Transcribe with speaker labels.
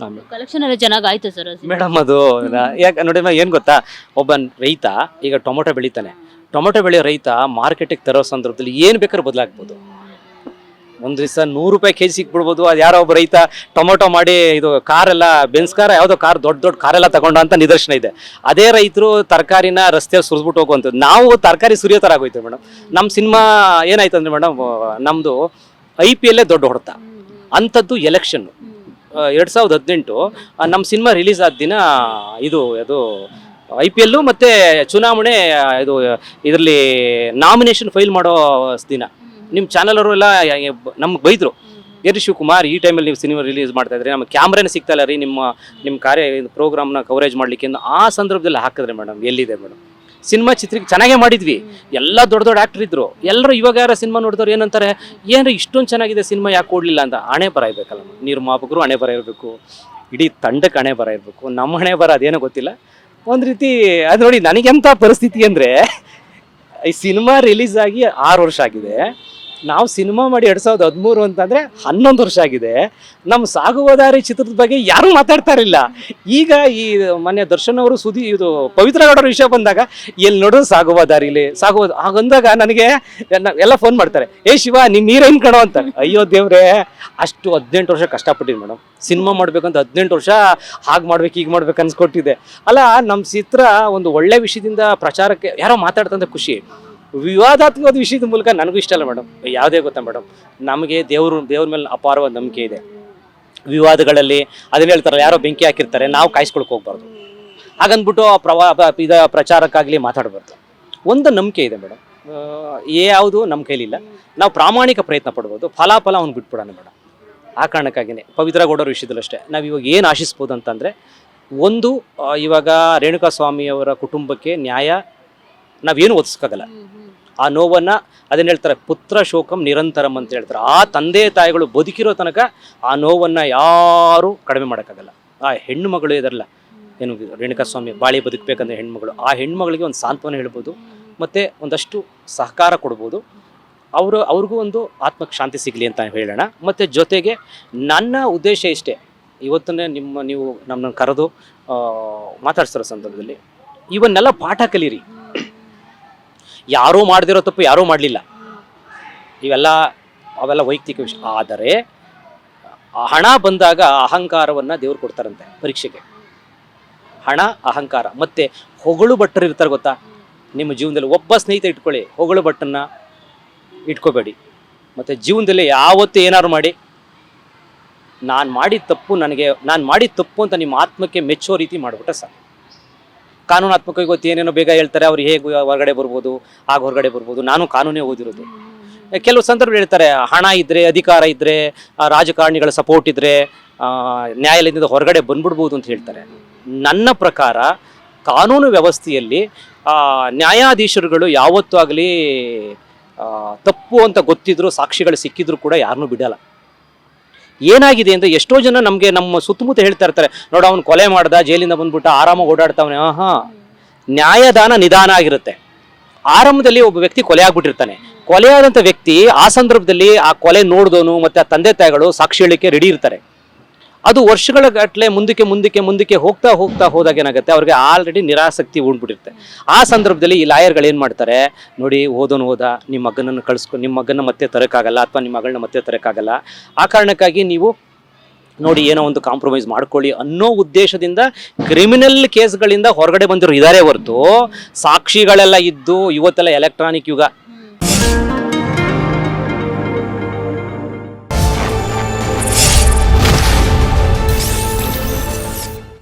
Speaker 1: Collection ಎಲ್ಲ sir
Speaker 2: madam ಅದು ನಾ- ಯಾಕೆ ನೋಡಿ ಏನು ಏನ್ ಗೊತ್ತಾ? ಒಬ್ಬ ರೈತ ಈಗ ಟೊಮೊಟೊ ಬೆಳಿತಾನೆ. ಟೊಮೊಟೊ ಬೆಳೆಯೋ ರೈತ ಮಾರ್ಕೆಟಿಗೆ ತರೋ ಸಂದರ್ಭದಲ್ಲಿ ಏನು ಬೇಕಾದ್ರೂ ಬದಲಾಗ್ಬೋದು. ಒಂದು ದಿವಸ ನೂರು ರೂಪಾಯಿ ಕೆ ಜಿ ಸಿಕ್ಬಿಡ್ಬೋದು. ಅದು ಯಾರೋ ಒಬ್ಬ ರೈತ ಟೊಮೊಟೊ ಮಾಡಿ ಇದು ಕಾರೆಲ್ಲ ಬೆನ್ಸ್ ಕಾರ ಯಾವುದೋ ಕಾರ್ ದೊಡ್ಡ ದೊಡ್ಡ ಕಾರೆಲ್ಲ ತಗೊಂಡ ಅಂತ ನಿದರ್ಶನ ಇದೆ. ಅದೇ ರೈತರು ತರಕಾರಿನ ರಸ್ತೆಯಲ್ಲಿ ಸುರಿಸ್ಬಿಟ್ಟು ಹೋಗುವಂಥದ್ದು. ನಾವು ತರಕಾರಿ ಸುರಿಯೋ ಥರ ಆಗೋಯ್ತು ಮೇಡಮ್. ನಮ್ಮ ಸಿನಿಮಾ ಏನಾಯ್ತು ಅಂದ್ರೆ ಮೇಡಮ್ ನಮ್ಮದು ಐ ಪಿ ಎಲ್ಲೇ ದೊಡ್ಡ ಹೊಡೆತ. ಅಂಥದ್ದು ಎಲೆಕ್ಷನ್ನು ಎರಡು ಸಾವಿರದ ಹದಿನೆಂಟು ನಮ್ಮ ಸಿನಿಮಾ ರಿಲೀಸ್ ಆದ ದಿನ ಇದು, ಅದು ಐ ಪಿ ಎಲ್ಲು ಮತ್ತು ಚುನಾವಣೆ ಇದು, ಇದರಲ್ಲಿ ನಾಮಿನೇಷನ್ ಫೈಲ್ ಮಾಡೋ ದಿನ. ನಿಮ್ಮ ಅವರು ಎಲ್ಲ ನಮ್ಗೆ ಬೈದರು. ಎರಿ ಶಿವಕುಮಾರ್, ಈ ಟೈಮಲ್ಲಿ ನೀವು ಸಿನಿಮಾ ರಿಲೀಸ್ ಮಾಡ್ತಾ ಇದ್ರಿ, ನಮಗೆ ಕ್ಯಾಮ್ರಾನೇ ಸಿಗ್ತಾ ಇಲ್ಲ ರೀ, ನಿಮ್ಮ ನಿಮ್ಮ ಕಾರ್ಯ ಪ್ರೋಗ್ರಾಮ್ನ ಕವರೇಜ್ ಮಾಡಲಿಕ್ಕೆ ಆ ಸಂದರ್ಭದಲ್ಲಿ ಹಾಕಿದ್ರೆ ಮೇಡಮ್ ಎಲ್ಲಿದೆ ಮೇಡಮ್ ಸಿನಿಮಾ ಚಿತ್ರಕ್ಕೆ ಚೆನ್ನಾಗೇ ಮಾಡಿದ್ವಿ. ಎಲ್ಲ ದೊಡ್ಡ ದೊಡ್ಡ ಆಕ್ಟರ್ ಇದ್ರು. ಎಲ್ಲರೂ ಇವಾಗ ಯಾರ ಸಿನಿಮಾ ನೋಡಿದವ್ರು ಏನಂತಾರೆ ಏನು ಇಷ್ಟೊಂದು ಚೆನ್ನಾಗಿದೆ ಸಿನಿಮಾ ಯಾಕೆ ಕೊಡಲಿಲ್ಲ ಅಂತ. ಹಣೆ ಬರ ಇರಬೇಕಲ್ಲ ನಿರ್ಮಾಪಕರು ಹಣೆ ಬರ ಇರಬೇಕು. ಇಡೀ ತಂಡಕ್ಕೆ ಹಣೆ ಬರ ಇರಬೇಕು. ನಮ್ಮ ಹಣೆ ಬರ ಅದೇನೋ ಗೊತ್ತಿಲ್ಲ. ಒಂದು ರೀತಿ ಅದು ನೋಡಿ ನನಗೆಂಥ ಪರಿಸ್ಥಿತಿ ಅಂದರೆ ಈ ಸಿನಿಮಾ ರಿಲೀಸ್ ಆಗಿ ಆರು ವರ್ಷ ಆಗಿದೆ. ನಾವು ಸಿನಿಮಾ ಮಾಡಿ ಎರಡು ಸಾವಿರದ ಹದಿಮೂರು ಅಂತಂದರೆ ಹನ್ನೊಂದು ವರ್ಷ ಆಗಿದೆ. ನಮ್ಮ ಸಾಗುವದಾರಿ ಚಿತ್ರದ ಬಗ್ಗೆ ಯಾರೂ ಮಾತಾಡ್ತಾ ಇರಲಿಲ್ಲ. ಈಗ ಈ ಮೊನ್ನೆ ದರ್ಶನ್ ಅವರು ಸುದಿ ಇದು ಪವಿತ್ರ ಗೌಡರ ವಿಷಯ ಬಂದಾಗ ಎಲ್ಲಿ ನೋಡೋದು ಸಾಗುವ ದಾರಿಲಿ ಸಾಗುವ ಹಾಗಂದಾಗ ನನಗೆ ಎಲ್ಲ ಫೋನ್ ಮಾಡ್ತಾರೆ, ಏ ಶಿವ ನಿಮ್ಮ ಹೀರೋಯಿನ್ ಕಣೋ ಅಂತ. ಅಯ್ಯೋ ದೇವ್ರೆ, ಅಷ್ಟು ಹದಿನೆಂಟು ವರ್ಷ ಕಷ್ಟಪಟ್ಟಿದ್ದೀನಿ ಮೇಡಮ್ ಸಿನಿಮಾ ಮಾಡ್ಬೇಕಂತ ಹದಿನೆಂಟು ವರ್ಷ ಹಾಗೆ ಮಾಡ್ಬೇಕು ಈಗ ಮಾಡ್ಬೇಕು ಅನ್ಸ್ಕೊಟ್ಟಿದ್ದೆ ಅಲ್ಲ ನಮ್ಮ ಚಿತ್ರ ಒಂದು ಒಳ್ಳೆ ವಿಷಯದಿಂದ ಪ್ರಚಾರಕ್ಕೆ ಯಾರೋ ಮಾತಾಡ್ತಂದ್ರೆ ಖುಷಿ. ವಿವಾದಾತ್ಮಕವಾದ ವಿಷಯದ ಮೂಲಕ ನನಗೂ ಇಷ್ಟ ಅಲ್ಲ ಮೇಡಮ್. ಯಾವುದೇ ಗೊತ್ತಾ ಮೇಡಮ್? ನಮಗೆ ದೇವರು, ದೇವ್ರ ಮೇಲೆ ಅಪಾರವಾದ ನಂಬಿಕೆ ಇದೆ. ವಿವಾದಗಳಲ್ಲಿ ಅದನ್ನ ಹೇಳ್ತಾರಲ್ಲ, ಯಾರೋ ಬೆಂಕಿ ಹಾಕಿರ್ತಾರೆ, ನಾವು ಕಾಯಿಸ್ಕೊಳಕ್ ಹೋಗ್ಬಾರ್ದು. ಹಾಗಂದ್ಬಿಟ್ಟು ಆ ಪ್ರವಾ ಇದ ಪ್ರಚಾರಕ್ಕಾಗಲಿ ಮಾತಾಡಬಾರ್ದು. ಒಂದು ನಂಬಿಕೆ ಇದೆ ಮೇಡಮ್. ಯಾವುದು ನಮ್ಮ ಕೈಲಿಲ್ಲ. ನಾವು ಪ್ರಾಮಾಣಿಕ ಪ್ರಯತ್ನ ಪಡ್ಬೋದು. ಫಲಾಫಲ ಅವ್ನು ಬಿಟ್ಬಿಡೋಣ ಮೇಡಮ್. ಆ ಕಾರಣಕ್ಕಾಗಿಯೇ ಪವಿತ್ರ ಗೌಡರ ವಿಷಯದಲ್ಲೂ ಅಷ್ಟೇ. ನಾವು ಇವಾಗ ಏನು ಆಶಿಸ್ಬೋದು ಅಂತಂದರೆ, ಒಂದು ಇವಾಗ ರೇಣುಕಾ ಸ್ವಾಮಿಯವರ ಕುಟುಂಬಕ್ಕೆ ನ್ಯಾಯ ನಾವೇನು ಒದಿಸ್ಕಾಗಲ್ಲ ಆ ನೋವನ್ನು ಅದನ್ನ ಹೇಳ್ತಾರೆ, ಪುತ್ರ ಶೋಕಂ ನಿರಂತರಂ ಅಂತ ಹೇಳ್ತಾರೆ. ಆ ತಂದೆ ತಾಯಿಗಳು ಬದುಕಿರೋ ತನಕ ಆ ನೋವನ್ನು ಯಾರೂ ಕಡಿಮೆ ಮಾಡೋಕ್ಕಾಗಲ್ಲ. ಆ ಹೆಣ್ಣು ಮಗಳು ಇದರಲ್ಲ, ಏನು ರೇಣುಕಾ ಸ್ವಾಮಿ ಬಾಳಿ ಬದುಕಬೇಕಂದ್ರೆ ಹೆಣ್ಮಗಳು, ಆ ಹೆಣ್ಮಗಳಿಗೆ ಒಂದು ಸಾಂತ್ವನ ಹೇಳ್ಬೋದು, ಮತ್ತು ಒಂದಷ್ಟು ಸಹಕಾರ ಕೊಡ್ಬೋದು. ಅವರು, ಅವ್ರಿಗೂ ಒಂದು ಆತ್ಮಕ್ಕೆ ಶಾಂತಿ ಸಿಗಲಿ ಅಂತ ಹೇಳೋಣ. ಮತ್ತು ಜೊತೆಗೆ ನನ್ನ ಉದ್ದೇಶ ಇಷ್ಟೇ, ಇವತ್ತನ್ನೇ ನಿಮ್ಮ, ನೀವು ನಮ್ಮನ್ನು ಕರೆದು ಮಾತಾಡ್ಸಿರೋ ಸಂದರ್ಭದಲ್ಲಿ, ಇವನ್ನೆಲ್ಲ ಪಾಠ ಕಲೀರಿ. ಯಾರೂ ಮಾಡದಿರೋ ತಪ್ಪು ಯಾರೂ ಮಾಡಲಿಲ್ಲ. ಇವೆಲ್ಲ, ಅವೆಲ್ಲ ವೈಯಕ್ತಿಕ ವಿಷಯ ಆದರೆ, ಹಣ ಬಂದಾಗ ಅಹಂಕಾರವನ್ನು ದೇವ್ರು ಕೊಡ್ತಾರಂತೆ ಪರೀಕ್ಷೆಗೆ. ಹಣ, ಅಹಂಕಾರ, ಮತ್ತು ಹೊಗಳು ಭಟ್ಟರು ಇರ್ತಾರೆ ಗೊತ್ತಾ? ನಿಮ್ಮ ಜೀವನದಲ್ಲಿ ಒಬ್ಬ ಸ್ನೇಹಿತ ಇಟ್ಕೊಳ್ಳಿ, ಹೊಗಳು ಭಟ್ಟನ್ನು ಇಟ್ಕೋಬೇಡಿ. ಮತ್ತು ಜೀವನದಲ್ಲಿ ಯಾವತ್ತೂ ಏನಾದ್ರು ಮಾಡಿ. ನಾನು ಮಾಡಿದ ತಪ್ಪು ನನಗೆ, ನಾನು ಮಾಡಿದ ತಪ್ಪು ಅಂತ ನಿಮ್ಮ ಆತ್ಮಕ್ಕೆ ಮೆಚ್ಚೋ ರೀತಿ ಮಾಡಿಬಿಟ್ರೆ ಸಾಕು. ಕಾನೂನಾತ್ಮಕ ಇವತ್ತು ಏನೇನೋ ಬೇಗ ಹೇಳ್ತಾರೆ ಅವ್ರು ಹೇಗೆ ಹೊರಗಡೆ ಬರ್ಬೋದು ಆಗ ಹೊರಗಡೆ ಬರ್ಬೋದು ನಾನು ಕಾನೂನೇ ಓದಿರೋದು. ಕೆಲವು ಸಂದರ್ಭ ಹೇಳ್ತಾರೆ ಹಣ ಇದ್ದರೆ ಅಧಿಕಾರ ಇದ್ದರೆ ರಾಜಕಾರಣಿಗಳ ಸಪೋರ್ಟ್ ಇದ್ದರೆ ನ್ಯಾಯಾಲಯದಿಂದ ಹೊರಗಡೆ ಬಂದ್ಬಿಡ್ಬೋದು ಅಂತ ಹೇಳ್ತಾರೆ. ನನ್ನ ಪ್ರಕಾರ ಕಾನೂನು ವ್ಯವಸ್ಥೆಯಲ್ಲಿ ನ್ಯಾಯಾಧೀಶರುಗಳು ಯಾವತ್ತೂ ಆಗಲಿ ತಪ್ಪು ಅಂತ ಗೊತ್ತಿದ್ರು ಸಾಕ್ಷಿಗಳು ಸಿಕ್ಕಿದ್ರು ಕೂಡ ಯಾರನ್ನೂ ಬಿಡಲ್ಲ. ಏನಾಗಿದೆ ಅಂತ ಎಷ್ಟೋ ಜನ ನಮಗೆ ನಮ್ಮ ಸುತ್ತಮುತ್ತ ಹೇಳ್ತಾ ಇರ್ತಾರೆ, ನೋಡ ಅವ್ನು ಕೊಲೆ ಮಾಡ್ದ, ಜೈಲಿಂದ ಬಂದ್ಬಿಟ್ಟು ಆರಾಮಾಗಿ ಓಡಾಡ್ತಾವನೆ. ಆಹಾ. ನ್ಯಾಯದಾನ ನಿಧಾನ ಆಗಿರುತ್ತೆ. ಆರಂಭದಲ್ಲಿ ಒಬ್ಬ ವ್ಯಕ್ತಿ ಕೊಲೆ ಆಗ್ಬಿಟ್ಟಿರ್ತಾನೆ. ಕೊಲೆಯಾದಂಥ ವ್ಯಕ್ತಿ ಆ ಸಂದರ್ಭದಲ್ಲಿ ಆ ಕೊಲೆ ನೋಡಿದವನು ಮತ್ತು ಆ ತಂದೆ ತಾಯಿಗಳು ಸಾಕ್ಷಿ ಹೇಳಿಕೆ ರೆಡಿ ಇರ್ತಾರೆ. ಅದು ವರ್ಷಗಳ ಗಟ್ಟಲೆ ಮುಂದಕ್ಕೆ ಮುಂದಕ್ಕೆ ಮುಂದಕ್ಕೆ ಹೋಗ್ತಾ ಹೋಗ್ತಾ ಹೋದಾಗ ಏನಾಗುತ್ತೆ? ಅವ್ರಿಗೆ ಆಲ್ರೆಡಿ ನಿರಾಸಕ್ತಿ ಉಂಡ್ಬಿಟ್ಟಿರುತ್ತೆ. ಆ ಸಂದರ್ಭದಲ್ಲಿ ಈ ಲಾಯರ್ಗಳು ಏನು ಮಾಡ್ತಾರೆ? ನೋಡಿ, ಓದೋನು ಓದ ನಿಮ್ಮ ಮಗನನ್ನು ಕಳಿಸ್ಕೊ ನಿಮ್ಮ ಮಗನ ಮತ್ತೆ ತರೋಕ್ಕಾಗಲ್ಲ ಅಥವಾ ನಿಮ್ಮ ಮಗಳನ್ನ ಮತ್ತೆ ತರೋಕ್ಕಾಗಲ್ಲ ಆ ಕಾರಣಕ್ಕಾಗಿ ನೀವು ನೋಡಿ, ಏನೋ ಒಂದು ಕಾಂಪ್ರಮೈಸ್ ಮಾಡ್ಕೊಳ್ಳಿ ಅನ್ನೋ ಉದ್ದೇಶದಿಂದ ಕ್ರಿಮಿನಲ್ ಕೇಸ್ಗಳಿಂದ ಹೊರಗಡೆ ಬಂದಿರೋ ಇದ್ದಾರೆ ಹೊರತು ಸಾಕ್ಷಿಗಳೆಲ್ಲ ಇದ್ದು ಇವತ್ತೆಲ್ಲ ಎಲೆಕ್ಟ್ರಾನಿಕ್ ಯುಗ.